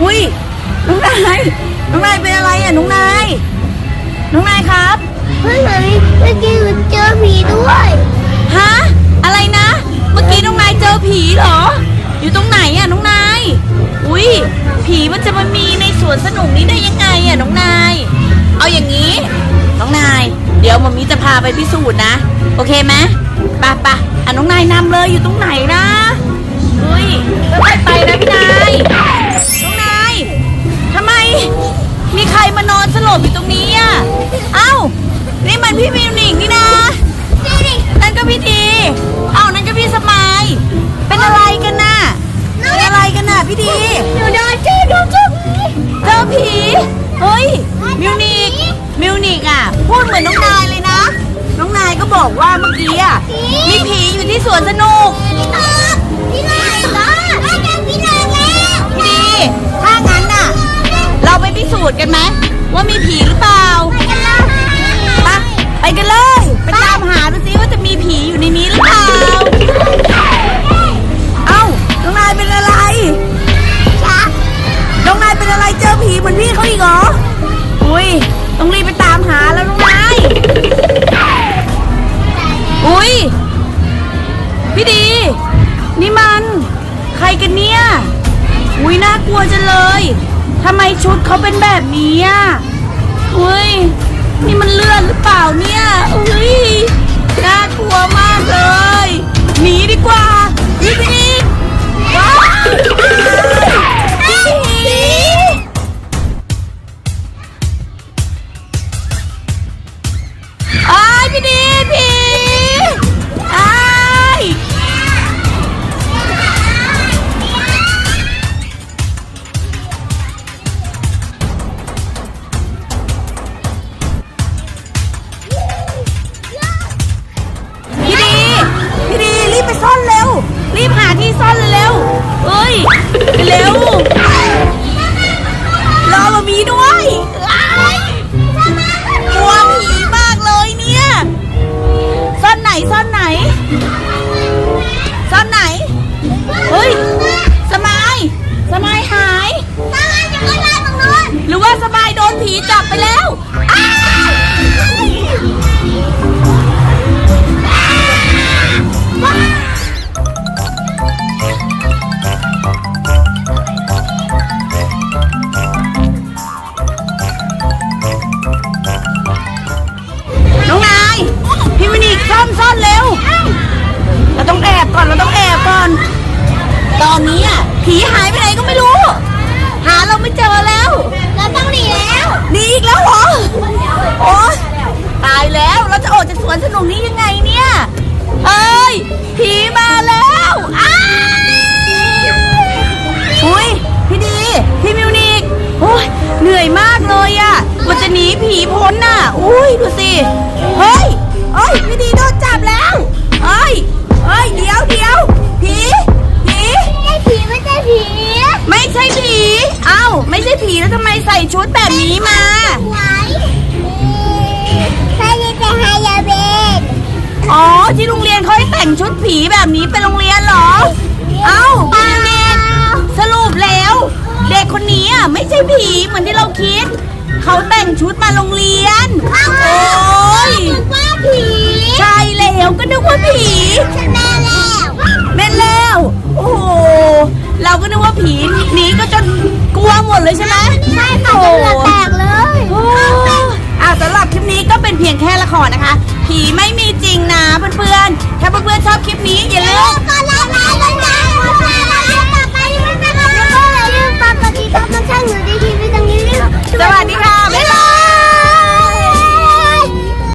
อุ้ยน้องนายน้องนายเป็นอะไรอะน้องนายน้องนายครับเมื่อกี้เมื่อกี้หนูเจอผีด้วยฮะอะไรนะ เมื่อกี้น้องนายเจอผีเหรอ อยู่ตรงไหนอะน้องนายอุ้ยผีมันจะมามีในสวนสนุกนี้ได้ยังไงอะน้องนาย เอาอย่างนี้ น้องนาย เดี๋ยวมามีจะพาไปพิสูจน์นะ โอเคไหมปะปะอะน้องนายนำเลยอยู่ตรงไหนนะ มันพี่มิวนิกนี่นะนั่นก็พี่ดีเอ้านั่นก็พี่สมายเป็นอะไรกันน่ะเป็นอะไรกันน่ะพี่ดีหนูโดนเจอโดนเจอผีเจอผีเฮ้ยมิวนิกมิวนิกอะพูดเหมือนน้องนายเลยนะ น้องนายก็บอกว่าเมื่อกี้อะมีผี ทำไมชุดเขาเป็นแบบนี้อะอุ้ย นี่มันเลือดหรือเปล่าเนี่ย อุ้ย น่ากลัวมากเลย ซ่อนเร็ว รีบหาที่ซ่อนเร็วเอ้ย เร็ว รอมามีด้วยอ้ายกลัวผีมากเลยเนี่ย ซ่อนไหนซ่อนไหน ซ่อนไหน เฮ้ย สมาย สมายหาย หรือว่าสมายโดนผีจับไปแล้ว อนซ่อนเร็ว เราต้องแอบก่อน เราต้องแอบก่อน ตอนนี้อะผีหายไปไหนก็ไม่รู้ หาเราไม่เจอแล้ว เราต้องหนีแล้วหนีอีกแล้วเหรอโอ๊ยตายแล้ว เราจะออกจากสวนสนุกนี้ยังไงเนี่ย เอ้ย ผีมาแล้วอ้ายอุ้ยพี่ดี พี่มิวนิกโอ้ยเหนื่อยมากเลยอะมันจะหนีผีพ้นน่ะ อุ้ยดูสิ เฮ้ยเอ้ยพี่ดีโดนจับ แล้วเอ้ยเอ้ยเดี๋ยวเดี๋ยวผีผีไม่ผีไม่ใช่ผีไม่ใช่ผีเอ้าไม่ใช่ผีแล้วทำไมใส่ชุดแบบนี้มาไหวใครจะไปหายาเบนอ๋อที่โรงเรียนเขาให้แต่งชุดผีแบบนี้เป็นโรงเรียนเหรอ เอ้าพี่เด็กสรุปแล้ว เด็กคนนี้อะไม่ใช่ผีเหมือนที่เราคิด เขาแต่งชุดมาโรงเรียน โอ้ยนึกว่าผีใช่ แล้วก็นึกว่าผีแม่แล้วแม่แล้ว โอ้โห เราก็นึกว่าผีหนีก็จนกลัวหมดเลยใช่ไหม